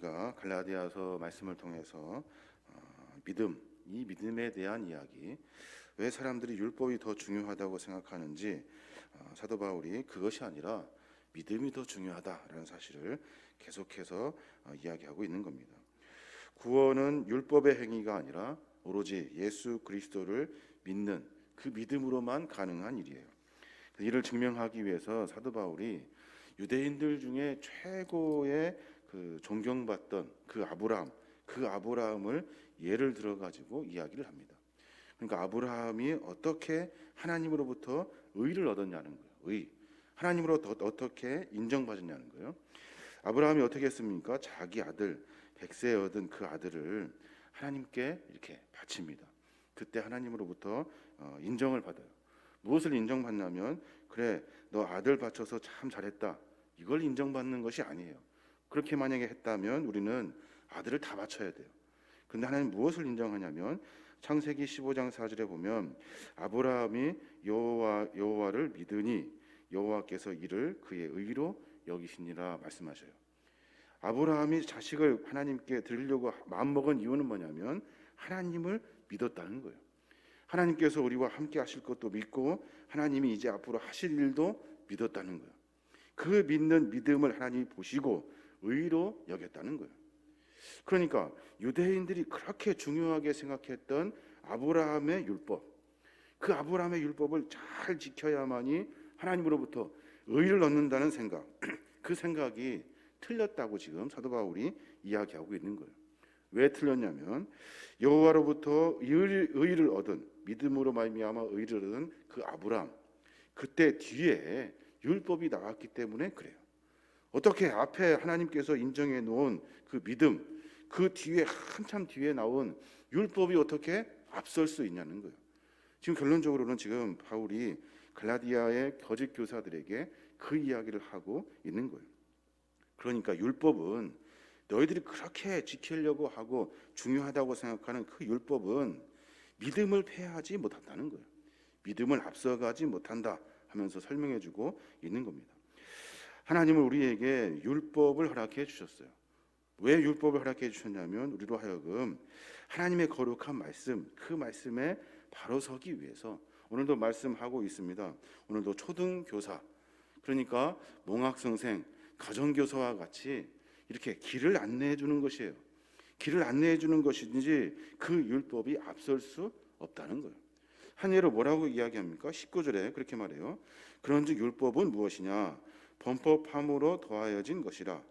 우리가 갈라디아서 말씀을 통해서 어, 믿음, 이 믿음에 대한 이야기, 왜 사람들이 율법이 더 중요하다고 생각하는지 어, 사도 바울이 그것이 아니라 믿음이 더 중요하다라는 사실을 계속해서 어, 이야기하고 있는 겁니다. 구원은 율법의 행위가 아니라 오로지 예수 그리스도를 믿는 그 믿음으로만 가능한 일이에요. 이를 증명하기 위해서 사도 바울이 유대인들 중에 최고의 그 존경받던 그 아브라함, 그 아브라함을 예를 들어 가지고 이야기를 합니다. 그러니까 아브라함이 어떻게 하나님으로부터 의를 얻었냐는 거예요. 의. 하나님으로부터 어떻게 인정받았냐는 거예요. 아브라함이 어떻게 했습니까? 자기 아들 백세 얻은 그 아들을 하나님께 이렇게 바칩니다. 그때 하나님으로부터 어, 인정을 받아요. 무엇을 인정받냐면 그래 너 아들 바쳐서 참 잘했다. 이걸 인정받는 것이 아니에요. 그렇게 만약에 했다면 우리는 아들을 다 바쳐야 돼요. 근데 하나님 무엇을 인정하냐면 창세기 15장 4절에 보면 아브라함이 여호와 여호와를 믿으니 여호와께서 이를 그의 의로 여기시니라 말씀하셔요. 아브라함이 자식을 하나님께 드리려고 마음먹은 이유는 뭐냐면 하나님을 믿었다는 거예요. 하나님께서 우리와 함께 하실 것도 믿고 하나님이 이제 앞으로 하실 일도 믿었다는 거예요. 그 믿는 믿음을 하나님이 보시고 의로 여겼다는 거예요. 그러니까 유대인들이 그렇게 중요하게 생각했던 아브라함의 율법, 그 아브라함의 율법을 잘 지켜야만이 하나님으로부터 의를 얻는다는 생각, 그 생각이 틀렸다고 지금 사도 바울이 이야기하고 있는 거예요. 왜 틀렸냐면 여호와로부터 의를, 얻은 믿음으로 말미암아 의를 얻은 그 아브라함 그때 뒤에 율법이 나왔기 때문에 그래요. 어떻게 앞에 하나님께서 인정해 놓은 그 믿음 그 뒤에 한참 뒤에 나온 율법이 어떻게 앞설 수 있냐는 거예요. 지금 결론적으로는 지금 바울이 갈라디아의 거짓 교사들에게 그 이야기를 하고 있는 거예요. 그러니까 율법은 너희들이 그렇게 지키려고 하고 중요하다고 생각하는 그 율법은 믿음을 패하지 못한다는 거예요. 믿음을 앞서가지 못한다 하면서 설명해 주고 있는 겁니다. 하나님은 우리에게 율법을 허락해 주셨어요. 왜 율법을 허락해 주셨냐면 우리로 하여금 하나님의 거룩한 말씀, 그 말씀에 바로 서기 위해서 오늘도 말씀하고 있습니다. 오늘도 초등 교사, 그러니까 몽학성생, 가정 교사와 같이 이렇게 길을 안내해 주는 것이에요. 길을 안내해 주는 것이지 그 율법이 앞설 수 없다는 거예요. 한 예로 뭐라고 이야기합니까? 19절에 그렇게 말해요. 그런즉 율법은 무엇이냐? 범법함으로 더하여진 것이라.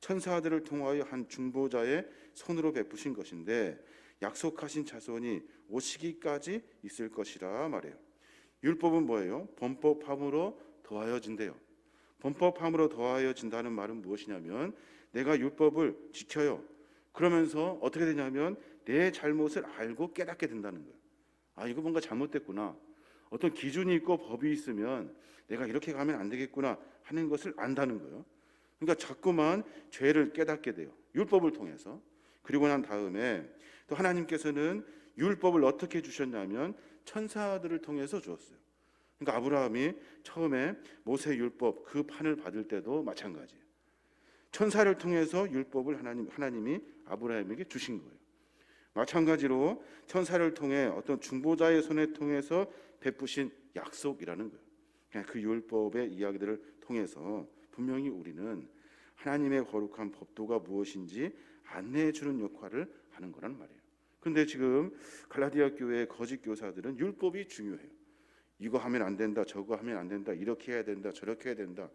천사들을 통하여 한 중보자의 손으로 베푸신 것인데 약속하신 자손이 오시기까지 있을 것이라 말해요. 율법은 뭐예요? 범법함으로 더하여진대요. 범법함으로 더하여진다는 말은 무엇이냐면 내가 율법을 지켜요. 그러면서 어떻게 되냐면 내 잘못을 알고 깨닫게 된다는 거예요. 아, 이거 뭔가 잘못됐구나. 어떤 기준이 있고 법이 있으면 내가 이렇게 가면 안 되겠구나 하는 것을 안다는 거예요. 그러니까 자꾸만 죄를 깨닫게 돼요. 율법을 통해서. 그리고 난 다음에 또 하나님께서는 율법을 어떻게 주셨냐면 천사들을 통해서 주었어요. 그러니까 아브라함이 처음에 모세 율법 그 판을 받을 때도 마찬가지예요. 천사를 통해서 율법을 하나님 하나님이 아브라함에게 주신 거예요. 마찬가지로 천사를 통해 어떤 중보자의 손에 통해서 베푸신 약속이라는 거예요. 그냥 그 율법의 이야기들을 통해서 분명히 우리는 하나님의 거룩한 법도가 무엇인지 안내해 주는 역할을 하는 거란 말이에요. 근데 지금 갈라디아 교회의 거짓 교사들은 율법이 중요해요. 이거 하면 안 된다, 저거 하면 안 된다, 이렇게 해야 된다, 저렇게 해야 된다.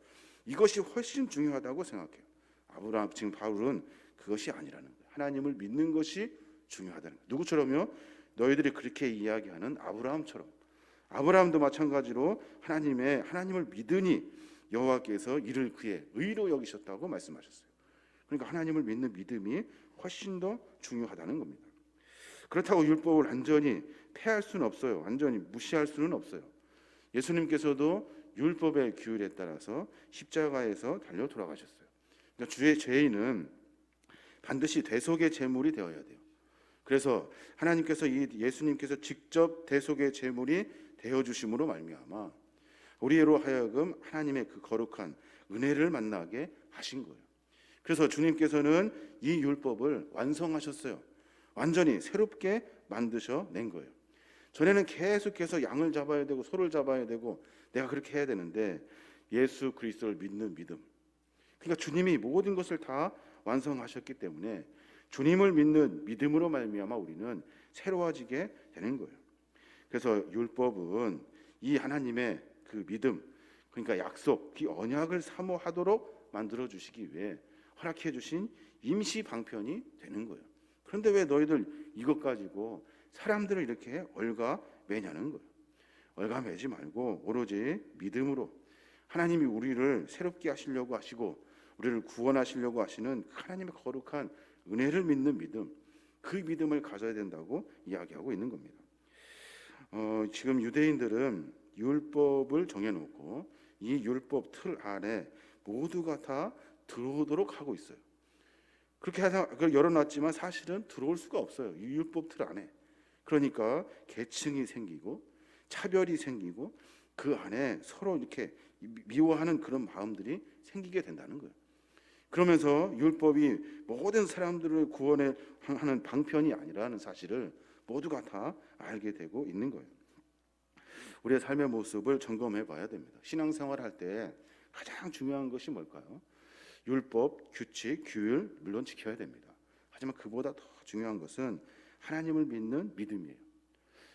이것이 훨씬 중요하다고 생각해요. 아브라함 지금 바울은 그것이 아니라는 거예요. 하나님을 믿는 것이 중요하다는 거예요. 누구처럼요? 너희들이 그렇게 이야기하는 아브라함처럼. 아브라함도 마찬가지로 하나님의 하나님을 믿으니 여호와께서 이를 그의 의로 여기셨다고 말씀하셨어요. 그러니까 하나님을 믿는 믿음이 훨씬 더 중요하다는 겁니다. 그렇다고 율법을 완전히 폐할 수는 없어요. 완전히 무시할 수는 없어요. 예수님께서도 율법의 규율에 따라서 십자가에서 달려 돌아가셨어요. 그러니까 주의 죄인은 반드시 대속의 제물이 되어야 돼요. 그래서 하나님께서 이 예수님께서 직접 대속의 제물이 되어 주심으로 말미암아 우리로 하여금 하나님의 그 거룩한 은혜를 만나게 하신 거예요. 그래서 주님께서는 이 율법을 완성하셨어요. 완전히 새롭게 만드셔 낸 거예요. 전에는 계속해서 양을 잡아야 되고 소를 잡아야 되고 내가 그렇게 해야 되는데 예수 그리스도를 믿는 믿음. 그러니까 주님이 모든 것을 다 완성하셨기 때문에 주님을 믿는 믿음으로 말미암아 우리는 새로워지게 되는 거예요. 그래서 율법은 이 하나님의 그 믿음, 그러니까 약속, 그 언약을 사모하도록 만들어 주시기 위해 허락해 주신 임시 방편이 되는 거예요. 그런데 왜 너희들 이것 가지고 사람들을 이렇게 얼가 매냐는 거예요. 얼가 매지 말고 오로지 믿음으로 하나님이 우리를 새롭게 하시려고 하시고 우리를 구원하시려고 하시는 하나님의 거룩한 은혜를 믿는 믿음, 그 믿음을 가져야 된다고 이야기하고 있는 겁니다. 어, 지금 유대인들은 율법을 정해놓고 이 율법 틀 안에 모두가 다 들어오도록 하고 있어요. 그렇게 해서 열어놨지만 사실은 들어올 수가 없어요. 이 율법 틀 안에. 그러니까 계층이 생기고 차별이 생기고 그 안에 서로 이렇게 미워하는 그런 마음들이 생기게 된다는 거예요. 그러면서 율법이 모든 사람들을 구원해 하는 방편이 아니라는 사실을 모두가 다 알게 되고 있는 거예요. 우리의 삶의 모습을 점검해 봐야 됩니다. 신앙생활 할때 가장 중요한 것이 뭘까요? 율법, 규칙, 규율 물론 지켜야 됩니다. 하지만 그보다 더 중요한 것은 하나님을 믿는 믿음이에요.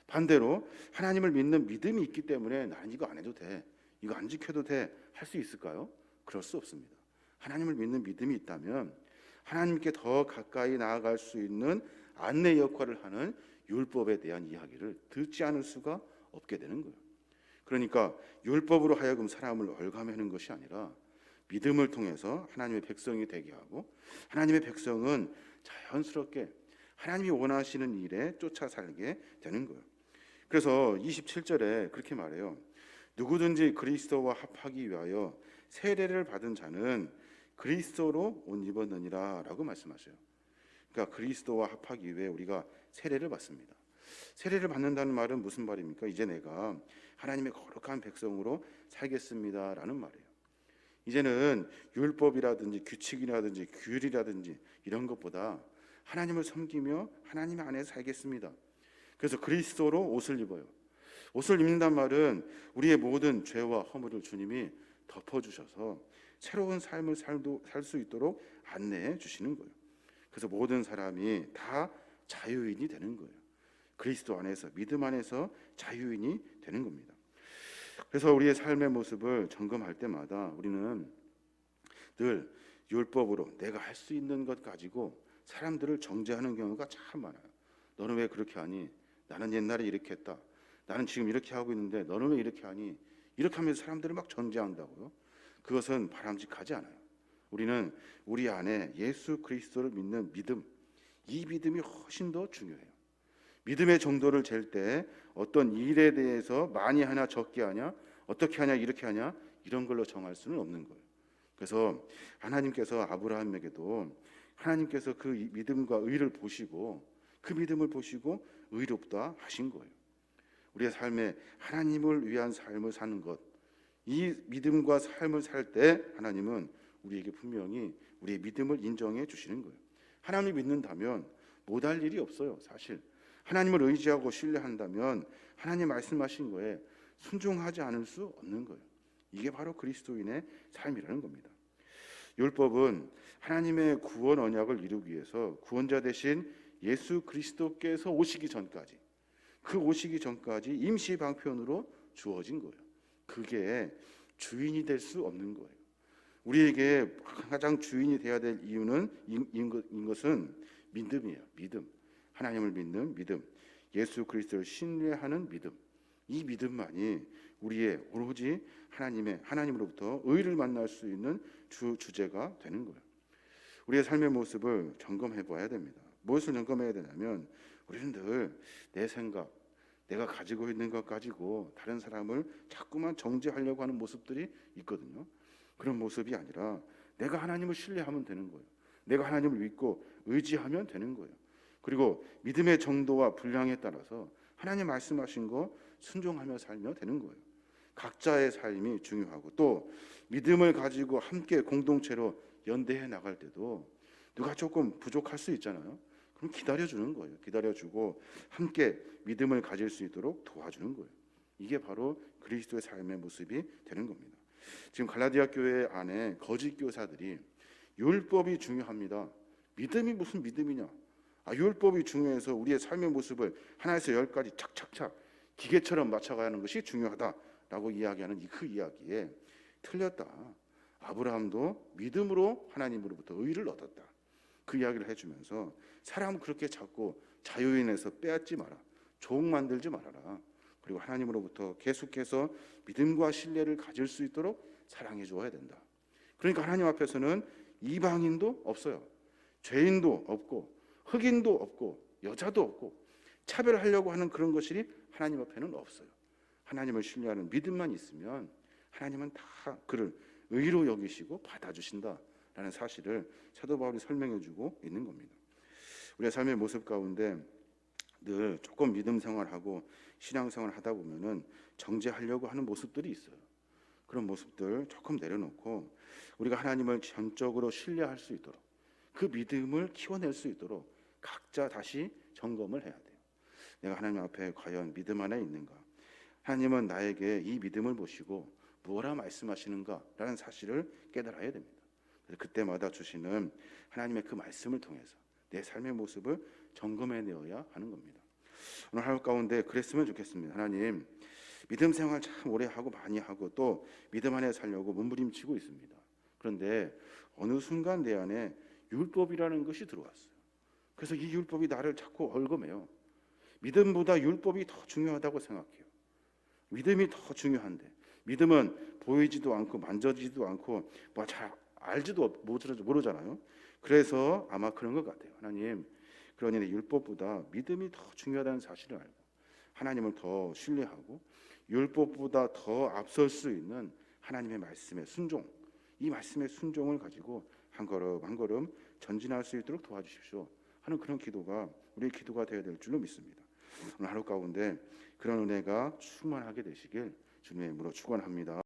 반대로 하나님을 믿는 믿음이 있기 때문에 나는 이거 안 해도 돼. 이거 안 지켜도 돼. 할 수 있을까요? 그럴 수 없습니다. 하나님을 믿는 믿음이 있다면 하나님께 더 가까이 나아갈 수 있는 안내 역할을 하는 율법에 대한 이야기를 듣지 않을 수가 없게 되는 거예요. 그러니까 율법으로 하여금 사람을 얼감하는 것이 아니라 믿음을 통해서 하나님의 백성이 되게 하고 하나님의 백성은 자연스럽게 하나님이 원하시는 일에 쫓아 살게 되는 거예요. 그래서 27절에 그렇게 말해요. 누구든지 그리스도와 합하기 위하여 세례를 받은 자는 그리스도로 옷 입었느니라라고 말씀하셔요. 그러니까 그리스도와 합하기 위해 우리가 세례를 받습니다. 세례를 받는다는 말은 무슨 말입니까? 이제 내가 하나님의 거룩한 백성으로 살겠습니다라는 말이에요. 이제는 율법이라든지 규칙이라든지 규율이라든지 이런 것보다 하나님을 섬기며 하나님 안에 살겠습니다. 그래서 그리스도로 옷을 입어요. 옷을 입는단 말은 우리의 모든 죄와 허물을 주님이 덮어 주셔서 새로운 삶을 살 수 있도록 안내해 주시는 거예요. 그래서 모든 사람이 다 자유인이 되는 거예요. 그리스도 안에서 믿음 안에서 자유인이 되는 겁니다. 그래서 우리의 삶의 모습을 점검할 때마다 우리는 늘 율법으로 내가 할 수 있는 것 가지고 사람들을 정죄하는 경우가 참 많아요. 너는 왜 그렇게 하니? 나는 옛날에 이렇게 했다. 나는 지금 이렇게 하고 있는데 너는 왜 이렇게 하니? 이렇게 하면서 사람들을 막 정죄한다고요. 그것은 바람직하지 않아요. 우리는 우리 안에 예수 그리스도를 믿는 믿음, 이 믿음이 훨씬 더 중요해요. 믿음의 정도를 잴 때 어떤 일에 대해서 많이 하냐 적게 하냐 어떻게 하냐 이렇게 하냐 이런 걸로 정할 수는 없는 거예요. 그래서 하나님께서 아브라함에게도 하나님께서 그 믿음과 의를 보시고 그 믿음을 보시고 의롭다 하신 거예요. 우리의 삶에 하나님을 위한 삶을 사는 것, 이 믿음과 삶을 살 때 하나님은 우리에게 분명히 우리의 믿음을 인정해 주시는 거예요. 하나님을 믿는다면 못할 일이 없어요, 사실. 하나님을 의지하고 신뢰한다면 하나님 말씀하신 거에 순종하지 않을 수 없는 거예요. 이게 바로 그리스도인의 삶이라는 겁니다. 율법은 하나님의 구원 언약을 이루기 위해서 구원자 대신 예수 그리스도께서 오시기 전까지 그 오시기 전까지 임시 방편으로 주어진 거예요. 그게 주인이 될 수 없는 거예요. 우리에게 가장 주인이 되어야 될 이유는 인 것은 믿음이에요. 믿음. 하나님을 믿는 믿음. 예수 그리스도를 신뢰하는 믿음. 이 믿음만이 우리의 오로지 하나님의 하나님으로부터 의를 만날 수 있는 주 주제가 되는 거예요. 우리의 삶의 모습을 점검해 봐야 됩니다. 무엇을 점검해야 되냐면 우리는 늘 내 생각, 내가 가지고 있는 것 가지고 다른 사람을 자꾸만 정죄하려고 하는 모습들이 있거든요. 그런 모습이 아니라 내가 하나님을 신뢰하면 되는 거예요. 내가 하나님을 믿고 의지하면 되는 거예요. 그리고 믿음의 정도와 분량에 따라서 하나님 말씀하신 거 순종하며 살며 되는 거예요. 각자의 삶이 중요하고 또 믿음을 가지고 함께 공동체로 연대해 나갈 때도 누가 조금 부족할 수 있잖아요. 그럼 기다려 주는 거예요. 기다려 주고 함께 믿음을 가질 수 있도록 도와주는 거예요. 이게 바로 그리스도의 삶의 모습이 되는 겁니다. 지금 갈라디아 교회 안에 거짓 교사들이 율법이 중요합니다. 믿음이 무슨 믿음이냐? 아, 율법이 중요해서 우리의 삶의 모습을 하나에서 열까지 착착착 기계처럼 맞춰가는 것이 중요하다라고 이야기하는 이그 이야기에 틀렸다. 아브라함도 믿음으로 하나님으로부터 의를 얻었다. 그 이야기를 해주면서 사람 그렇게 자꾸 자유인에서 빼앗지 마라. 종 만들지 말아라. 그리고 하나님으로부터 계속해서 믿음과 신뢰를 가질 수 있도록 사랑해 주어야 된다. 그러니까 하나님 앞에서는 이방인도 없어요. 죄인도 없고 흑인도 없고 여자도 없고 차별하려고 하는 그런 것이 하나님 앞에는 없어요. 하나님을 신뢰하는 믿음만 있으면 하나님은 다 그를 의로 여기시고 받아주신다 라는 사실을 사도 바울이 설명해 주고 있는 겁니다. 우리의 삶의 모습 가운데 늘 조금 믿음 생활하고 신앙 생활 하다 보면은 정죄하려고 하는 모습들이 있어요. 그런 모습들 조금 내려놓고 우리가 하나님을 전적으로 신뢰할 수 있도록 그 믿음을 키워낼 수 있도록 각자 다시 점검을 해야 돼요. 내가 하나님 앞에 과연 믿음 안에 있는가? 하나님은 나에게 이 믿음을 보시고 무엇라 말씀하시는가라는 사실을 깨달아야 됩니다. 그때마다 주시는 하나님의 그 말씀을 통해서 내 삶의 모습을 점검해 내어야 하는 겁니다. 오늘 하루 가운데 그랬으면 좋겠습니다. 하나님 믿음 생활 참 오래 하고 많이 하고 또 믿음 안에 살려고 몸부림치고 있습니다. 그런데 어느 순간 내 안에 율법이라는 것이 들어왔어요. 그래서 이 율법이 나를 자꾸 얽어매요. 믿음보다 율법이 더 중요하다고 생각해요. 믿음이 더 중요한데 믿음은 보이지도 않고 만져지지도 않고 뭐 잘 알지도 모르잖아요. 그래서 아마 그런 것 같아요. 하나님 그러니 율법보다 믿음이 더 중요하다는 사실을 알고 하나님을 더 신뢰하고 율법보다 더 앞설 수 있는 하나님의 말씀의 순종 이 말씀의 순종을 가지고 한 걸음 한 걸음 전진할 수 있도록 도와주십시오 하는 그런 기도가 우리의 기도가 되어야 될 줄로 믿습니다. 오늘 하루 가운데 그런 은혜가 충만하게 되시길 주님의 이름으로 축원합니다.